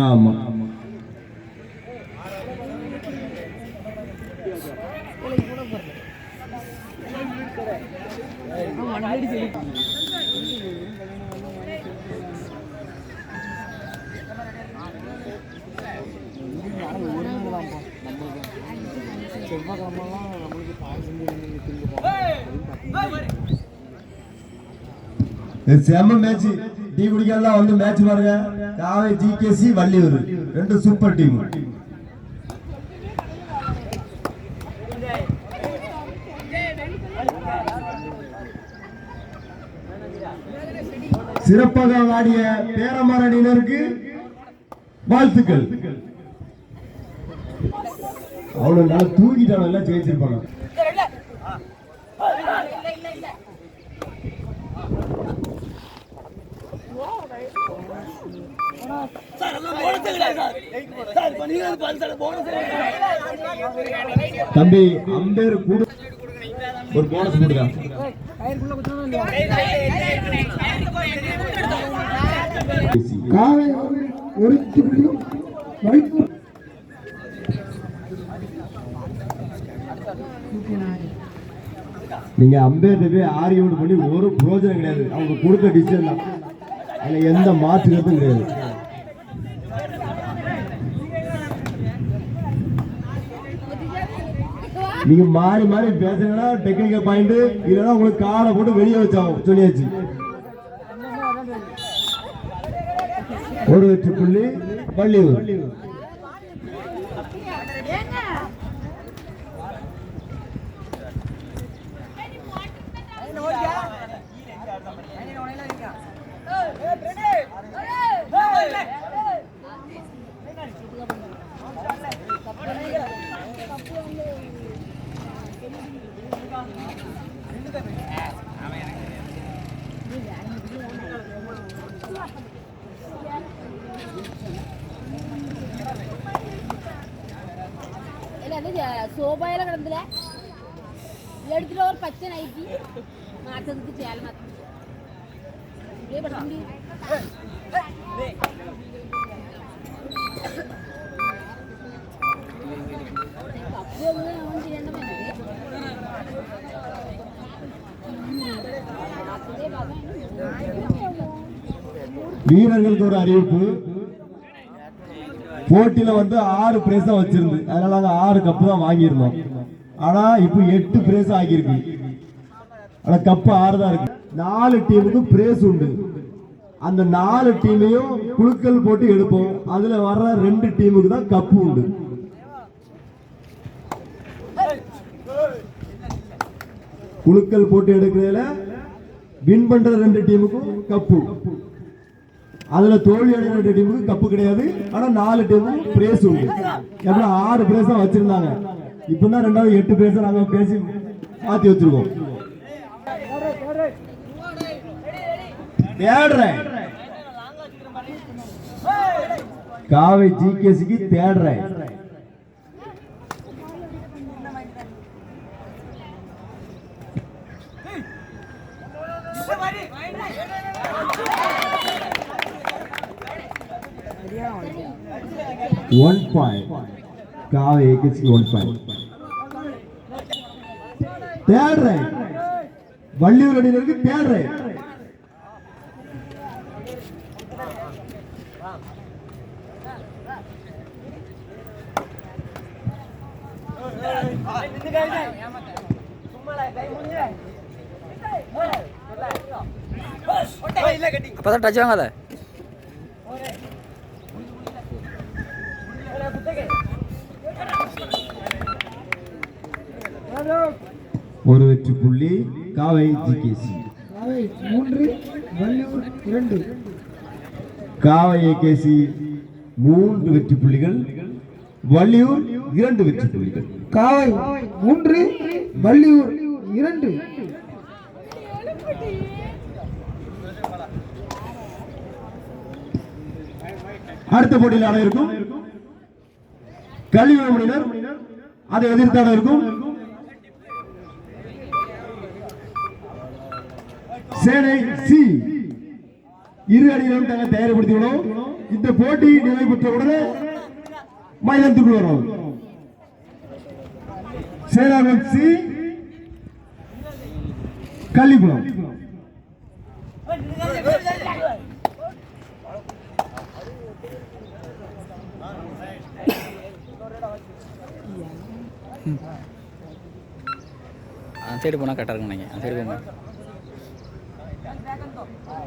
ஆமா. செவ்வாய்க்கிழமெல்லாம் நம்மளுக்கு பாயசம் திரும்ப இது செம்ம மேட்ச் டீ குடிக்கலாம் வந்து மேட்ச் பாருங்க. காவை ஜிகேசி வள்ளியூர். ரெண்டு சூப்பர் டீம் சிறப்பாக ஆடிய பேரமரணியினருக்கு வாழ்த்துக்கள். அவ்வளவு நாள் தூங்கிட்டாங்க ஜெயிச்சிருப்பாங்க. தம்பி அம்பேர் கூட ஒரு போனஸ் கொடுங்க காவை ஒரு துளியும் வைப்பு. நீங்க அம்பேர் போய் ஆரியோடு பண்ணி ஒரு பிரோஜனம் கிடையாது. அவங்க கொடுத்த டிசிஷன் தான். அதுல எந்த மாற்று கிடையாது. நீங்க மாறி மாறி பேசுங்கன்னா டெக்னிக்கல் பாயிண்ட் இல்லைன்னா உங்களுக்கு காலை போட்டு வெளியே வச்சாகும். சொல்லியாச்சு. ஒரு வெற்றி புள்ளி வள்ளியூர் இந்த சோபாயில கிடந்துல. எடுத்துட்டு ஒரு பச்சை நைட்டி மாத்ததுக்கு சேல மாத்தம் வீரர்களுக்கு ஒரு அறிவிப்பு. போட்டியில வந்து ஆறு பிரைஸ் தான் வச்சிருந்து. அதனால நாங்க ஆறு கப்பு தான் வாங்கியிருந்தோம். ஆனா இப்போ எட்டு பிரைஸ் ஆகியிருக்கு. ஆனா கப்பு ஆறு தான் இருக்கு. நாலு டீமுக்கு பிரைஸ் உண்டு. அந்த நாலு டீமையும் குழுக்கள் போட்டு எடுப்போம். அதுல வர்ற ரெண்டு டீமுக்கு தான் கப்பு உண்டு. குழுக்கள் போட்டு எடுக்கிறதுல வின் பண்ற ரெண்டு டீமுக்கும் கப்பு அதுல தோல்வி அடைகிற டீமுக்கு கப்பு கிடையாது ஆனா நாலு டீமும் பிரேஸ் உண்டு எப்படி ஆறு பிரேஸ் தான் வச்சிருந்தாங்க இப்பதான் ரெண்டாவது எட்டு பிரேஸ் நாங்க பேசி மாத்தி வச்சிருக்கோம் தேடுறேன் காவை ஜிகேசிக்கு தேடுறேன் ஒன் பாயிண்ட் காவை ஏகேசிக்கு ஒன் பாயிண்ட் தேடுறேன் வள்ளியூர் அணியினருக்கு தேடுறேன் அப்பதான் டச் வாங்காத. ஒரு வெற்றி புள்ளி காவை ஜிகேசி காவை மூன்று வள்ளியூர் இரண்டு. காவை ஏகேசி மூன்று வெற்றி புள்ளிகள் வள்ளியூர் இரண்டு வெற்றி புள்ளிகள். காவை மூன்று வள்ளியூர் இரண்டு. அடுத்த போட்டியில் இருக்கும்? கல்வி மணியினர் அதை எதிர்த்தாட இருக்கும்? சேனை சி. இரு அணிகளும் தங்களை தயார்படுத்திக்கணும். இந்த போட்டி நிறைவு பெற்றவுடனே உடனே வரும் சேலம் சி. கள்ளிக்குளம். அந்த சைடு போனால் கரெக்டாக இருக்கும் நீங்கள் அந்த சைடு போங்க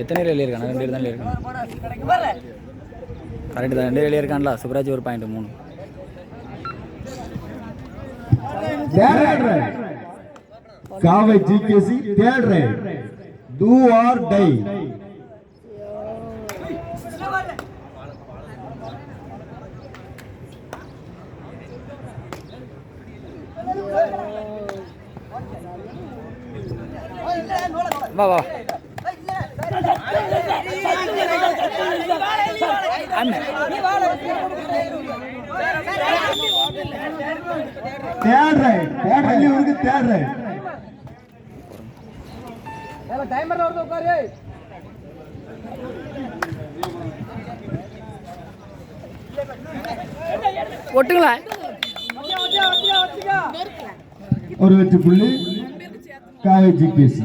எத்தனை ரேலி இருக்காங்க ரெண்டு தான் இருக்காங்க கரெக்டு தான். ரெண்டு ரேலி இருக்கான்ல சுப்ராஜ் ஒரு பாயிண்ட் மூணு. காவை ஜிகேசி தேர்ட் ரைட் டூ ஆர் டை வா வா. அண்ணன் தேர்ட் ரைட். வள்ளியூருக்கு தேர்ட் ரைட். ஒட்டுங்களா? ஒரு வெற்றி புள்ளி. காவை ஜிகேசி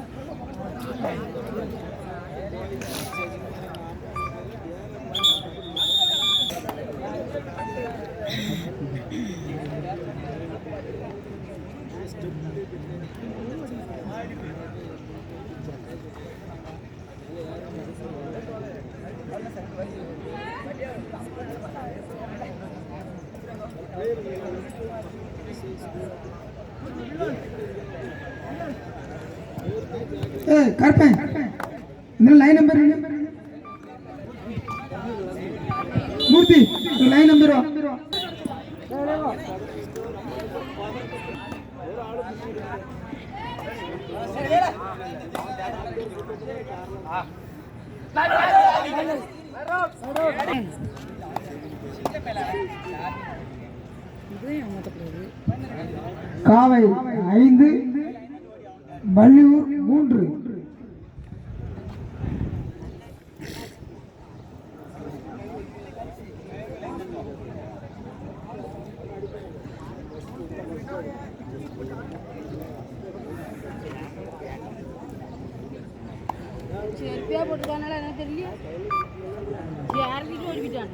புள்ளி. இப்ப ஏ கரெக்ட் கருப்பேன் இந்த line number Murthy line number காவை ஐந்து வள்ளியூர் மூன்று. செருப்பியா போட்டுருக்கானால எனக்கு தெரியல சேர்லிக்கு ஓடிவிட்டான்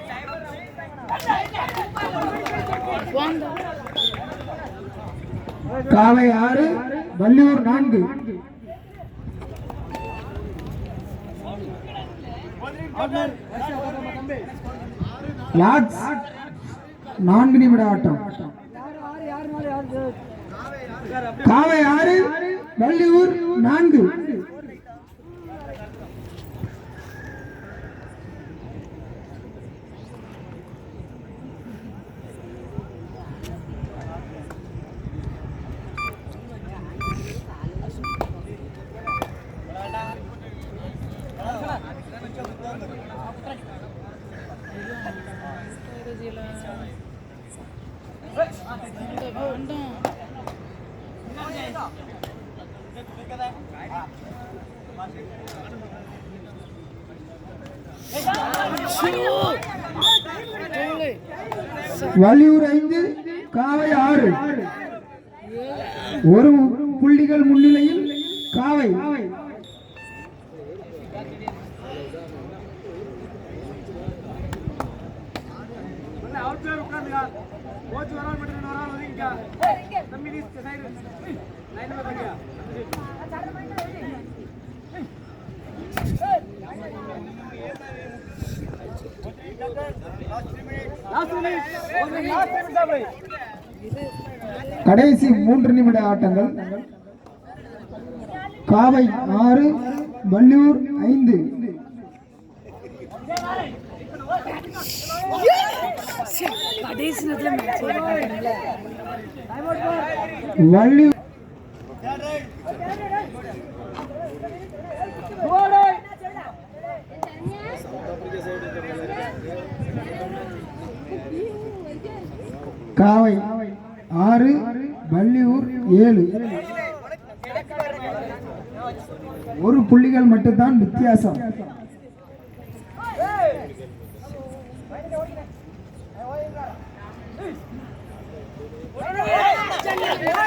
காவை ஆறு வள்ளியூர் நான்கு. நான்கு நிமிட ஆட்டம். காவை ஆறு வள்ளியூர் நான்கு. வள்ளியூர் ஐந்து காவை ஆறு. ஒரு புள்ளிகள் முன்னிலையில் காவை. கடைசி மூன்று நிமிட ஆட்டங்கள். காவை ஆறு வள்ளியூர் ஐந்து. வள்ளியூர் காவை ஆறு வள்ளியூர் ஏழு ஒரு புள்ளிகள் மட்டும்தான் வித்தியாசம் Yeah.